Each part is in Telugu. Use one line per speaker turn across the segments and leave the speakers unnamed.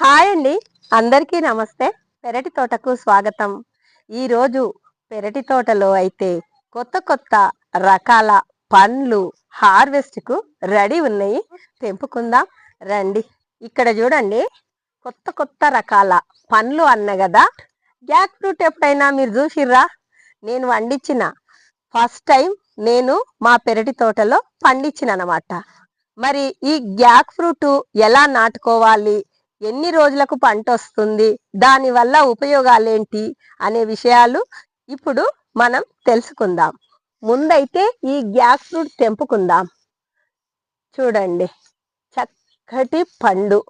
హాయ్ అండి. అందరికీ నమస్తే. పెరటి తోటకు స్వాగతం. ఈరోజు పెరటి తోటలో అయితే కొత్త కొత్త రకాల పండ్లు హార్వెస్ట్కు రెడీ ఉన్నాయి. తెంపుకుందాం. రండి. ఇక్కడ చూడండి. కొత్త కొత్త రకాల పండ్లు అన్న కదా. జాక్ ఫ్రూట్ ఎప్పుడైనా మీరు చూసిర్రా? నేను వండించిన. ఫస్ట్ టైం నేను మా పెరటి తోటలో పండించిన అనమాట మరి ఈ గ్యాక్ ఫ్రూట్ ఎలా నాటుకోవాలి? ఎన్ని రోజులకు పంట వస్తుంది దానివల్ల ఉపయోగాలు ఏంటి అనే విషయాలు ఇప్పుడు మనం తెలుసుకుందాం. ముందైతే ఈ గ్యాక్ ఫ్రూట్ తెంపుకుందాం. చూడండి చక్కటి పండు.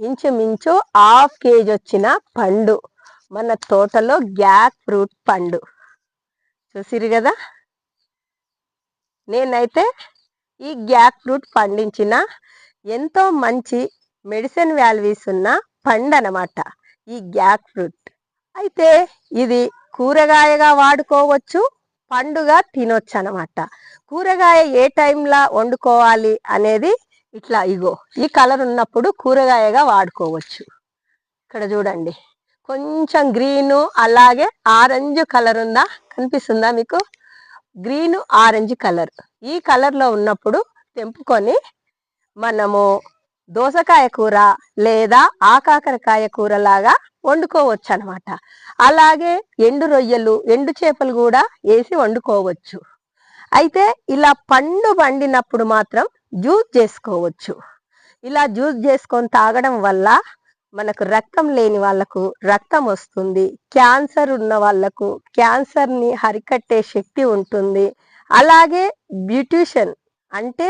ఇంచుమించు హాఫ్ కేజీ వచ్చిన పండు. మన తోటలో గ్యాక్ ఫ్రూట్ పండు. చూసిరు కదా? నేనైతే ఈ గ్యాక్ ఫ్రూట్ పండించిన ఎంతో మంచి మెడిసిన్ వాల్యూస్ ఉన్న పండు అనమాట ఈ గ్యాక్ ఫ్రూట్. అయితే ఇది కూరగాయగా వాడుకోవచ్చు పండుగా తినొచ్చు అనమాట కూరగాయ ఏ టైంలో వండుకోవాలి అనేది ఇట్లా ఇగో ఈ కలర్ ఉన్నప్పుడు కూరగాయగా వాడుకోవచ్చు. ఇక్కడ చూడండి కొంచెం గ్రీను అలాగే ఆరెంజ్ కలర్ ఉందా? కనిపిస్తుందా మీకు? Green orange colour. ఈ కలర్లో ఉన్నప్పుడు తెంపుకొని మనము దోసకాయ కూర లేదా ఆకాకరకాయ కూర లాగా వండుకోవచ్చు అనమాట అలాగే ఎండు రొయ్యలు ఎండు చేపలు కూడా వేసి వండుకోవచ్చు. అయితే ఇలా పండు పండినప్పుడు మాత్రం జ్యూస్ చేసుకోవచ్చు. ఇలా జ్యూస్ చేసుకొని తాగడం వల్ల మనకు రక్తం లేని వాళ్ళకు రక్తం వస్తుంది క్యాన్సర్ ఉన్న వాళ్ళకు క్యాన్సర్ని హరికట్టే శక్తి ఉంటుంది. అలాగే బ్యూటిషియన్ అంటే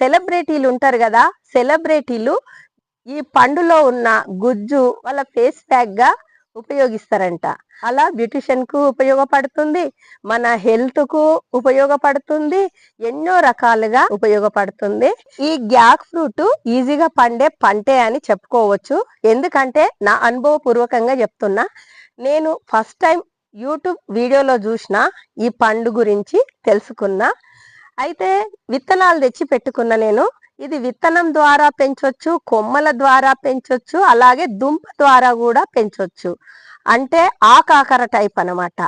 సెలబ్రిటీలు ఉంటారు కదా సెలబ్రిటీలు ఈ పండులో ఉన్న గుజ్జు వాళ్ళ ఫేస్ ప్యాక్గా ఉపయోగిస్తారంట. అలా బ్యూటిషియన్కు ఉపయోగపడుతుంది మన హెల్త్కు ఉపయోగపడుతుంది ఎన్నో రకాలుగా ఉపయోగపడుతుంది. ఈ గ్యాక్ ఫ్రూట్ ఈజీగా పండే పంటే అని చెప్పుకోవచ్చు. ఎందుకంటే నా అనుభవపూర్వకంగా చెప్తున్నా నేను ఫస్ట్ టైం యూట్యూబ్ వీడియోలో చూసిన ఈ పండు గురించి తెలుసుకున్నా. అయితే విత్తనాలు తెచ్చి పెట్టుకున్న నేను. ఇది విత్తనం ద్వారా పెంచొచ్చు కొమ్మల ద్వారా పెంచొచ్చు అలాగే దుంప ద్వారా కూడా పెంచొచ్చు. అంటే ఆకాకర టైప్ అన్నమాట.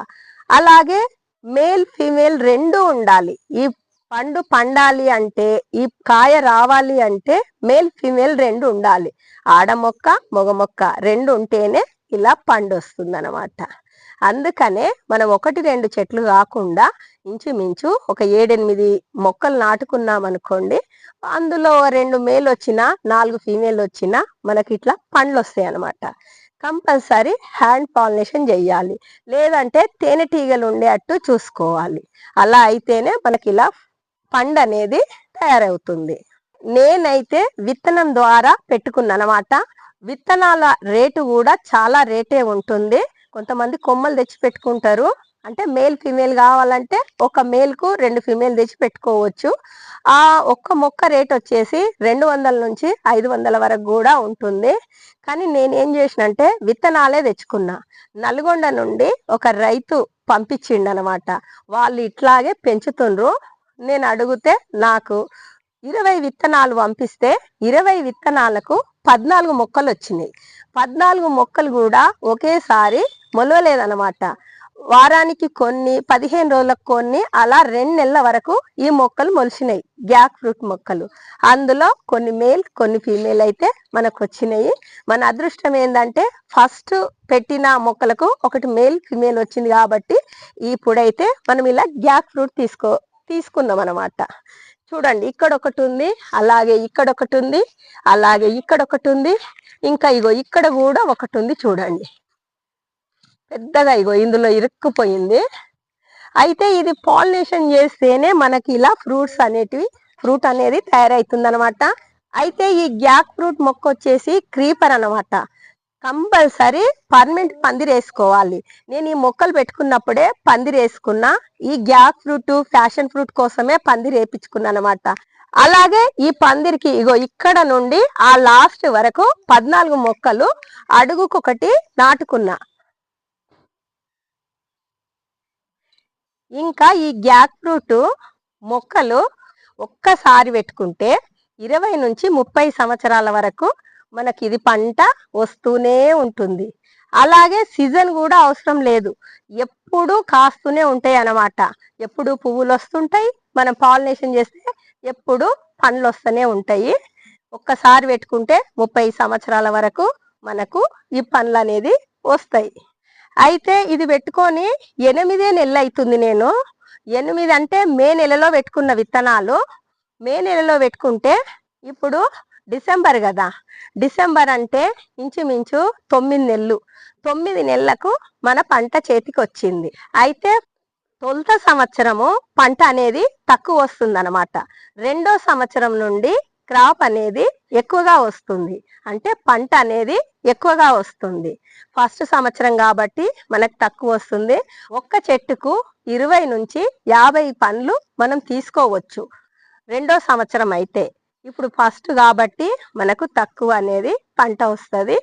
అలాగే మేల్ ఫీమేల్ రెండు ఉండాలి. ఈ పండు పండాలి అంటే ఈ కాయ రావాలి అంటే మేల్ ఫీమేల్ రెండు ఉండాలి. ఆడ మొక్క మగ మొక్క రెండు ఉంటేనే ఇలా పండు వస్తుంది అనమాట అందుకనే మనం ఒకటి రెండు చెట్లు కాకుండా ఇంచుమించు ఒక ఏడెనిమిది మొక్కలు నాటుకున్నాం అనుకోండి అందులో రెండు మేల్ వచ్చినా నాలుగు ఫీమేల్ వచ్చినా మనకి ఇట్లా పండ్లు వస్తాయి అనమాట కంపల్సరీ హ్యాండ్ పాలినేషన్ చేయాలి లేదంటే తేనెటీగలు ఉండేటట్టు చూసుకోవాలి. అలా అయితేనే మనకి ఇలా పండు అనేది తయారవుతుంది. నేనైతే విత్తనం ద్వారా పెట్టుకున్నాను అనమాట విత్తనాల రేటు కూడా చాలా రేటే ఉంటుంది. కొంతమంది కొమ్మలు తెచ్చి పెట్టుకుంటారు అంటే మేల్ ఫీమేల్ కావాలంటే ఒక మేల్కు రెండు ఫీమేల్ తెచ్చి పెట్టుకోవచ్చు. ఆ ఒక్క మొక్క రేట్ వచ్చేసి రెండు వందల నుంచి ఐదు వందల వరకు కూడా ఉంటుంది. కానీ నేను ఏం చేసినంటే విత్తనాలే తెచ్చుకున్నా. నల్గొండ నుండి ఒక రైతు పంపించిండు అనమాట వాళ్ళు ఇట్లాగే పెంచుతుండ్రు. నేను అడిగితే నాకు ఇరవై విత్తనాలు పంపిస్తే ఇరవై విత్తనాలకు పద్నాలుగు మొక్కలు వచ్చినాయి. పద్నాలుగు మొక్కలు కూడా ఒకేసారి మొలవలేదన్నమాట వారానికి కొన్ని పదిహేను రోజులకు కొన్ని అలా రెండు నెలల వరకు ఈ మొక్కలు మొలిచినాయి గ్యాక్ ఫ్రూట్ మొక్కలు. అందులో కొన్ని మేల్ కొన్ని ఫీమేల్ అయితే మనకు వచ్చినాయి మన అదృష్టం ఏంటంటే ఫస్ట్ పెట్టిన మొక్కలకు ఒకటి మేల్ ఫీమేల్ వచ్చింది కాబట్టి ఇప్పుడైతే మనం ఇలా గ్యాక్ ఫ్రూట్ తీసుకో తీసుకున్నాం అనమాట చూడండి ఇక్కడ ఒకటి ఉంది అలాగే ఇక్కడ ఒకటి ఉంది అలాగే ఇక్కడ ఒకటి ఉంది ఇంకా ఇగో ఇక్కడ కూడా ఒకటి ఉంది చూడండి. పెద్దగా ఇగో ఇందులో ఇరుక్కుపోయింది. అయితే ఇది పాలినేషన్ చేస్తేనే మనకి ఇలా ఫ్రూట్స్ అనేటివి ఫ్రూట్ అనేది తయారవుతుందనమాట అయితే ఈ గ్యాక్ ఫ్రూట్ మొక్క వచ్చేసి క్రీపర్ అనమాట కంపల్సరీ పర్మనెంట్ పందిరేసుకోవాలి నేను ఈ మొక్కలు పెట్టుకున్నప్పుడే పందిరేసుకున్నా ఈ గ్యాక్ ఫ్రూట్ ఫ్యాషన్ ఫ్రూట్ కోసమే పందిరేపించుకున్నాను అనమాట అలాగే ఈ పందిరికి ఇగో ఇక్కడ నుండి ఆ లాస్ట్ వరకు పద్నాలుగు మొక్కలు అడుగుకొకటి నాటుకున్నా. ఇంకా ఈ గ్యాక్ ఫ్రూట్ మొక్కలు ఒక్కసారి పెట్టుకుంటే ఇరవై నుంచి ముప్పై సంవత్సరాల వరకు మనకి ఇది పంట వస్తూనే ఉంటుంది. అలాగే సీజన్ కూడా అవసరం లేదు. ఎప్పుడు కాస్తూనే ఉంటాయి అన్నమాట. ఎప్పుడు పువ్వులు వస్తుంటాయి మనం పాలినేషన్ చేస్తే ఎప్పుడు పండ్లు వస్తూనే ఉంటాయి. ఒక్కసారి పెట్టుకుంటే ముప్పై సంవత్సరాల వరకు మనకు ఈ పండ్లు అనేది వస్తాయి. అయితే ఇది పెట్టుకొని ఎనిమిదే నెలలు అవుతుంది నేను. ఎనిమిది అంటే మే నెలలో పెట్టుకున్న విత్తనాలు. మే నెలలో పెట్టుకుంటే ఇప్పుడు డిసెంబర్ కదా. డిసెంబర్ అంటే ఇంచుమించు తొమ్మిది నెలలు. తొమ్మిది నెలలకు మన పంట చేతికి వచ్చింది. అయితే తొలుత సంవత్సరము పంట అనేది తక్కువ వస్తుంది రెండో సంవత్సరం నుండి క్రాప్ అనేది ఎక్కువగా వస్తుంది. అంటే పంట అనేది ఎక్కువగా వస్తుంది. ఫస్ట్ సంవత్సరం కాబట్టి మనకు తక్కువ వస్తుంది. ఒక్క చెట్టుకు ఇరవై నుంచి యాభై పండ్లు మనం తీసుకోవచ్చు. రెండో సంవత్సరం అయితే. ఇప్పుడు ఫస్ట్ కాబట్టి మనకు తక్కువ అనేది పంట వస్తుంది.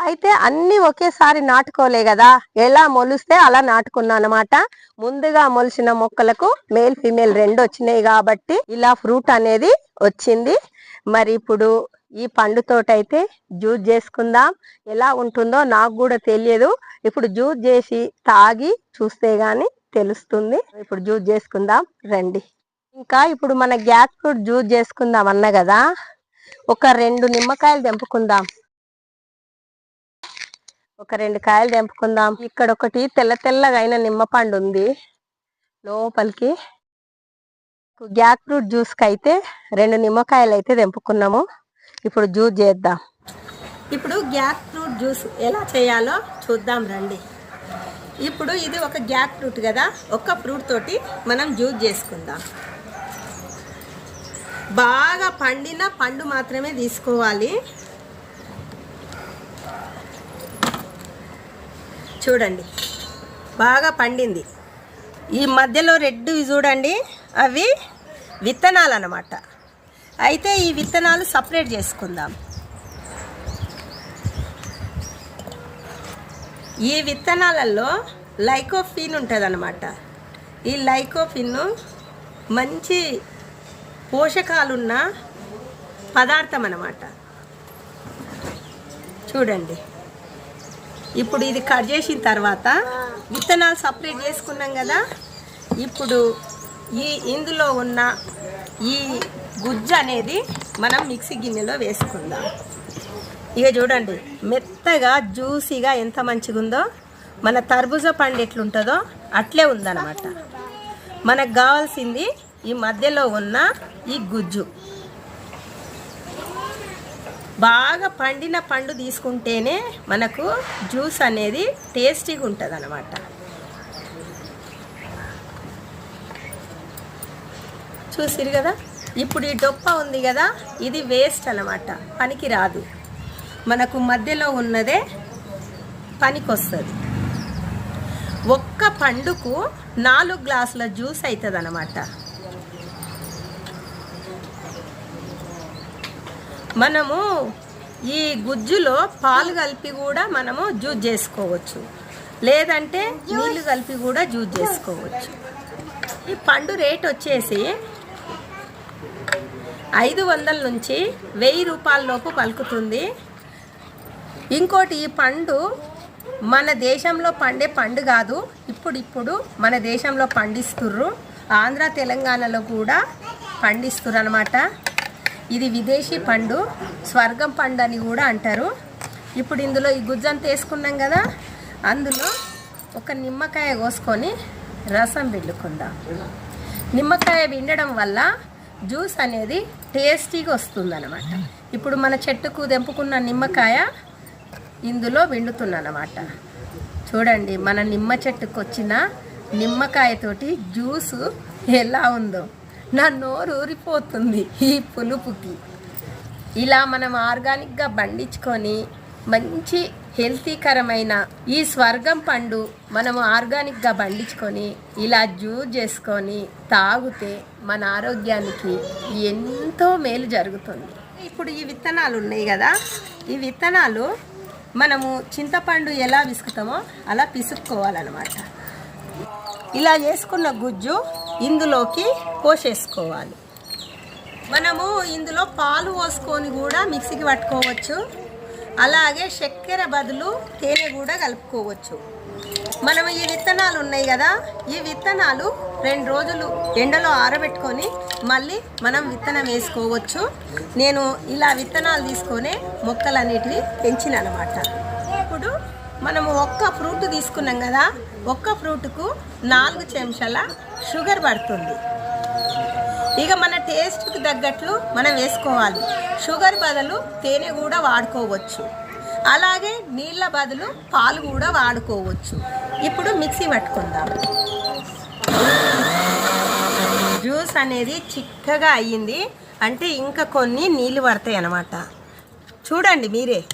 అయితే అన్ని ఒకేసారి నాటుకోలే కదా. ఎలా మొలిస్తే అలా నాటుకున్నా అనమాట ముందుగా మొలిచిన మొక్కలకు మేల్ ఫీమేల్ రెండు వచ్చినాయి కాబట్టి ఇలా ఫ్రూట్ అనేది వచ్చింది. మరి ఇప్పుడు ఈ పండుతోటైతే జ్యూస్ చేసుకుందాం. ఎలా ఉంటుందో నాకు కూడా తెలియదు. ఇప్పుడు జ్యూస్ చేసి తాగి చూస్తే గాని తెలుస్తుంది. ఇప్పుడు జ్యూస్ చేసుకుందాం. రండి. ఇంకా ఇప్పుడు మన గ్యాస్ ఫ్రూట్ జ్యూస్ చేసుకుందాం అన్న కదా. ఒక రెండు నిమ్మకాయలు తెంపుకుందాం. ఒక రెండు కాయలు తెంపుకుందాం. ఇక్కడ ఒకటి తెల్ల తెల్లగా అయిన నిమ్మపండు ఉంది. లోపలికి గ్యాక్ ఫ్రూట్ జ్యూస్కి అయితే రెండు నిమ్మకాయలు అయితే తెంపుకున్నాము. ఇప్పుడు జ్యూస్ చేద్దాం. ఇప్పుడు గ్యాక్ ఫ్రూట్ జ్యూస్ ఎలా చేయాలో చూద్దాం రండి. ఇప్పుడు ఇది ఒక గ్యాక్ ఫ్రూట్ కదా ఒక్క ఫ్రూట్ తోటి మనం జ్యూస్ చేసుకుందాం. బాగా పండిన పండు మాత్రమే తీసుకోవాలి. చూడండి బాగా పండింది. ఈ మధ్యలో రెడ్ చూడండి అవి విత్తనాలు అన్నమాట అయితే ఈ విత్తనాలు సపరేట్ చేసుకుందాం. ఈ విత్తనాలలో లైకోఫిన్ ఉంటుంది అనమాట ఈ లైకోఫిన్ మంచి పోషకాలున్న పదార్థం అన్నమాట చూడండి. ఇప్పుడు ఇది కట్ చేసిన తర్వాత విత్తనాలు సపరేట్ చేసుకున్నాం కదా. ఇప్పుడు ఈ ఇందులో ఉన్న ఈ గుజ్జు అనేది మనం మిక్సీ గిన్నెలో వేసుకుందాం. ఇక చూడండి మెత్తగా జ్యూసీగా ఎంత మంచిగుందో. మన తర్బుజ పండు ఎట్లుంటుందో అట్లే ఉందన్నమాట. మనకు కావాల్సింది ఈ మధ్యలో ఉన్న ఈ గుజ్జు. బాగా పండిన పండు తీసుకుంటేనే మనకు జ్యూస్ అనేది టేస్టీగా ఉంటుంది అన్నమాట చూసిరు కదా? ఇప్పుడు ఈ డొప్ప ఉంది కదా ఇది వేస్ట్ అనమాట పనికి రాదు మనకు మధ్యలో ఉన్నదే పనికొస్తుంది. ఒక్క పండుకు నాలుగు గ్లాసుల జ్యూస్ అవుతుంది అనమాట మనము ఈ గుజ్జులో పాలు కలిపి కూడా మనము జ్యూస్ చేసుకోవచ్చు. లేదంటే నీళ్ళు కలిపి కూడా జ్యూస్ చేసుకోవచ్చు. ఈ పండు రేట్ వచ్చేసి ఐదు వందల నుంచి వెయ్యి రూపాయలలోపు పలుకుతుంది. ఇంకోటి ఈ పండు మన దేశంలో పండే పండు కాదు. ఇప్పుడు ఇప్పుడు మన దేశంలో పండిస్తుర్రు. ఆంధ్ర తెలంగాణలో కూడా పండిస్తుర్రు అనమాట ఇది విదేశీ పండు స్వర్గం పండు అని కూడా అంటారు. ఇప్పుడు ఇందులో ఈ గుజ్జంత వేసుకున్నాం కదా అందులో ఒక నిమ్మకాయ కోసుకొని రసం పిండుకుందాం. నిమ్మకాయ పిండడం వల్ల జ్యూస్ అనేది టేస్టీగా వస్తుందన్నమాట. ఇప్పుడు మన చెట్టుకు తెంపుకున్న నిమ్మకాయ ఇందులో విండుతుందన్నమాట చూడండి మన నిమ్మ చెట్టుకు వచ్చిన నిమ్మకాయతోటి జ్యూసు ఎలా ఉందో. నా నోరు ఊరిపోతుంది ఈ పులుపుకి. ఇలా మనం ఆర్గానిక్గా పండించుకొని మంచి హెల్తీకరమైన ఈ స్వర్గం పండు మనము ఆర్గానిక్గా పండించుకొని ఇలా జ్యూస్ చేసుకొని తాగితే మన ఆరోగ్యానికి ఎంతో మేలు జరుగుతుంది. ఇప్పుడు ఈ విత్తనాలు ఉన్నాయి కదా ఈ విత్తనాలు మనము చింతపండు ఎలా విసుకుతామో అలా పిసుక్కోవాలన్నమాట. ఇలా చేసుకున్న గుజ్జు ఇందులోకి పోసేసుకోవాలి. మనము ఇందులో పాలు పోసుకొని కూడా మిక్సీకి పట్టుకోవచ్చు. అలాగే చక్కెర బదులు తేనె కూడా కలుపుకోవచ్చు. మనం ఈ విత్తనాలు ఉన్నాయి కదా ఈ విత్తనాలు రెండు రోజులు ఎండలో ఆరబెట్టుకొని మళ్ళీ మనం విత్తనం వేసుకోవచ్చు. నేను ఇలా విత్తనాలు తీసుకొని మొక్కలన్నిటిని పెంచిన అనమాట ఇప్పుడు మనము ఒక్క ఫ్రూట్ తీసుకున్నాం కదా ఒక్క ఫ్రూట్కు నాలుగు చెంచాల షుగర్ పడుతుంది. ఇక మన టేస్ట్కి తగ్గట్లు మనం వేసుకోవాలి. షుగర్ బదులు తేనె కూడా వాడుకోవచ్చు. అలాగే నీళ్ళ బదులు పాలు కూడా వాడుకోవచ్చు. ఇప్పుడు మిక్సీ పట్టుకుందాం. జ్యూస్ అనేది చిక్కగా అయ్యింది. అంటే ఇంకా కొన్ని నీళ్ళు పడతాయి అన్నమాట. చూడండి మీరే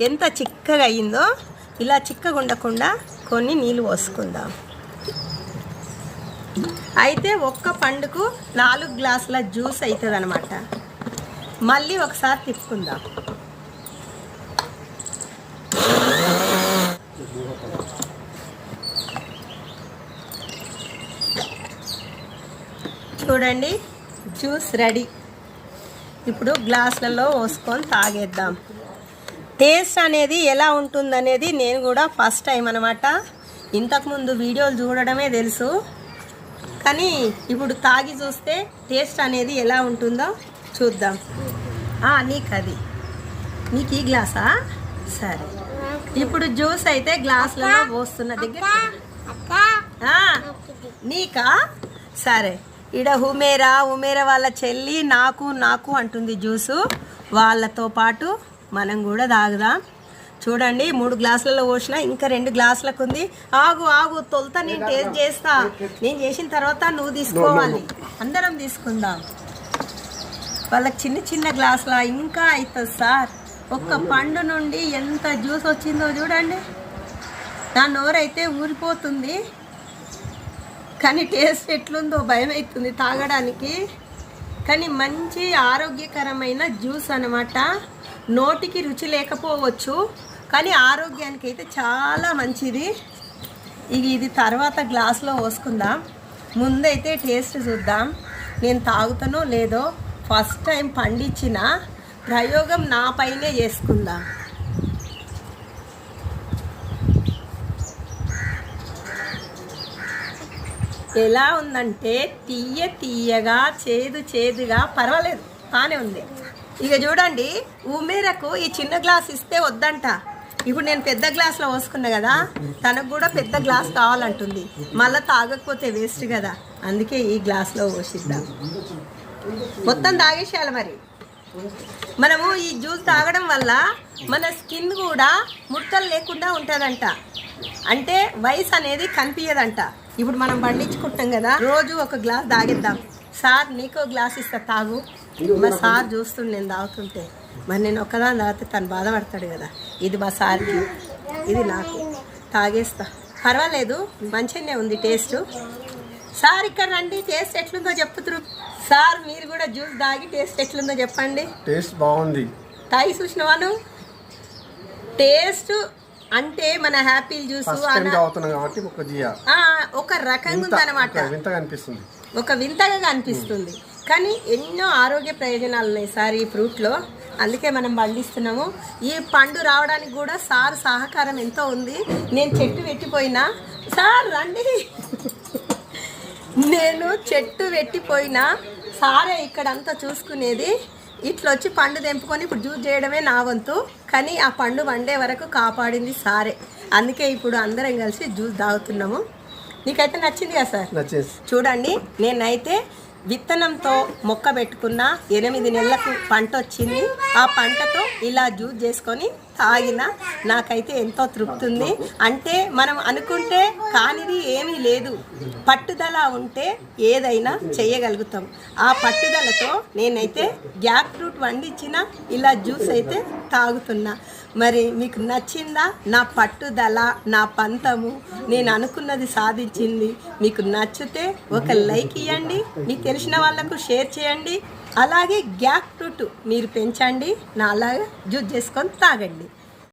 ఎంత చిక్కగా అయ్యిందో. ఇలా చిక్కగా ఉండకుండా కొన్ని నీళ్ళు పోసుకుందాం. అయితే ఒక్క పండుకు నాలుగు గ్లాసుల జ్యూస్ అవుతుంది అనమాట మళ్ళీ ఒకసారి తిప్పుకుందాం. చూడండి జ్యూస్ రెడీ. ఇప్పుడు గ్లాసులలో పోసుకొని తాగేద్దాం. టేస్ట్ అనేది ఎలా ఉంటుందనేది నేను కూడా ఫస్ట్ టైం అనమాట ఇంతకుముందు వీడియోలు చూడడమే తెలుసు. కానీ ఇప్పుడు తాగి చూస్తే టేస్ట్ అనేది ఎలా ఉంటుందో చూద్దాం. నీకు అది నీకు ఈ గ్లాసా? సరే. ఇప్పుడు జ్యూస్ అయితే గ్లాసులలో పోస్తున్న దగ్గర నీకా? సరే. ఇడ హుమేరా హుమేరా వాళ్ళ చెల్లి నాకు నాకు అంటుంది జ్యూసు. వాళ్ళతో పాటు మనం కూడా తాగుదాం. చూడండి మూడు గ్లాసులలో పోసిన ఇంకా రెండు గ్లాసులకు ఉంది ఆగు ఆగు తొలత నేను టేస్ట్ చేస్తా. నేను చేసిన తర్వాత నువ్వు తీసుకోవాలి. అందరం తీసుకుందాం. వాళ్ళకి చిన్న చిన్న గ్లాసులా ఇంకా అవుతుంది సార్. ఒక్క పండు నుండి ఎంత జ్యూస్ వచ్చిందో చూడండి. నా నోరైతే ఊరిపోతుంది. కానీ టేస్ట్ ఎట్లుందో భయం అవుతుంది తాగడానికి. కానీ మంచి ఆరోగ్యకరమైన జ్యూస్ అన్నమాట. నోటికి రుచి లేకపోవచ్చు. కానీ ఆరోగ్యానికి అయితే చాలా మంచిది. ఇక ఇది తర్వాత గ్లాస్లో పోసుకుందాం. ముందైతే టేస్ట్ చూద్దాం. నేను తాగుతానో లేదో. ఫస్ట్ టైం పండించిన ప్రయోగం నా పైనే చేసుకుందాం. ఎలా ఉందంటే తీయ తీయగా చేదు చేదుగా పర్వాలేదు. బాగానే ఉంది. ఇక చూడండి ఉమేరకు ఈ చిన్న గ్లాస్ ఇస్తే వద్దంట. ఇప్పుడు నేను పెద్ద గ్లాస్లో పోసుకున్నా కదా తనకు కూడా పెద్ద గ్లాస్ కావాలంటుంది. మళ్ళీ తాగకపోతే వేస్ట్ కదా. అందుకే ఈ గ్లాస్లో పోసిద్దాం. మొత్తం తాగేసేయాలి మరి. మనము ఈ జ్యూస్ తాగడం వల్ల మన స్కిన్ కూడా ముడతలు లేకుండా ఉంటుందంట. అంటే వయసు అనేది కనిపించదంట ఇప్పుడు మనం పండించుకుంటాం కదా రోజు ఒక గ్లాస్ తాగిద్దాం. సార్ నీకో గ్లాస్ ఇస్తా తాగు. మా సార్ చూస్తుండే నేను తాగుతుంటే. మరి నేను ఒక్కదాని తాగితే తను బాధపడతాడు కదా. ఇది మా సార్కి ఇది నాకు. తాగేస్తా. పర్వాలేదు మంచిగానే ఉంది టేస్ట్. సార్ ఇక్కడ రండి టేస్ట్ ఎట్లుందో చెప్పుతురు. సార్ మీరు కూడా జ్యూస్ తాగి టేస్ట్ ఎట్లుందో చెప్పండి.
టేస్ట్ బాగుంది.
తాగి చూసినవాను టేస్ట్ అంటే మన హ్యాపీ జ్యూస్
ఒక
రకంగా ఉందన్నమాట.
అనిపిస్తుంది.
ఒక వింతగా కనిపిస్తుంది కానీ ఎన్నో ఆరోగ్య ప్రయోజనాలు ఉన్నాయి సార్ ఈ ఫ్రూట్లో. అందుకే మనం పండిస్తున్నాము ఈ పండు రావడానికి కూడా సార్ సహకారం ఎంతో ఉంది. నేను చెట్టు పెట్టిపోయినా సార్ రండి. నేను చెట్టు పెట్టిపోయినా సారే ఇక్కడంతా చూసుకునేది. ఇట్లా వచ్చి పండు తెంపుకొని ఇప్పుడు జ్యూస్ చేయడమే నా వంతు. కానీ ఆ పండు వండే వరకు కాపాడింది సారే. అందుకే ఇప్పుడు అందరం కలిసి జ్యూస్ తాగుతున్నాము నీకైతే నచ్చింది కదా సార్ చూడండి నేనైతే విత్తనంతో మొక్క పెట్టుకున్న ఎనిమిది నెలలకు పంట వచ్చింది ఆ పంటతో ఇలా జ్యూస్ చేసుకొని తాగిన నాకైతే ఎంతో తృప్తి ఉంది అంటే మనం అనుకుంటే కానిది ఏమీ లేదు. పట్టుదల ఉంటే ఏదైనా చేయగలుగుతాం. ఆ పట్టుదలతో నేనైతే గ్యాక్ ఫ్రూట్ వండించిన ఇలా జ్యూస్ అయితే తాగుతున్నా. మరి మీకు నచ్చిందా? నా పట్టుదల నా పంతము నేను అనుకున్నది సాధించింది. మీకు నచ్చితే ఒక లైక్ ఇవ్వండి మీకు తెలిసిన వాళ్ళకు షేర్ చేయండి. అలాగే గ్యాక్ ఫ్రూట్ మీరు పెంచండి నా అలాగే జ్యూస్ చేసుకొని తాగండి.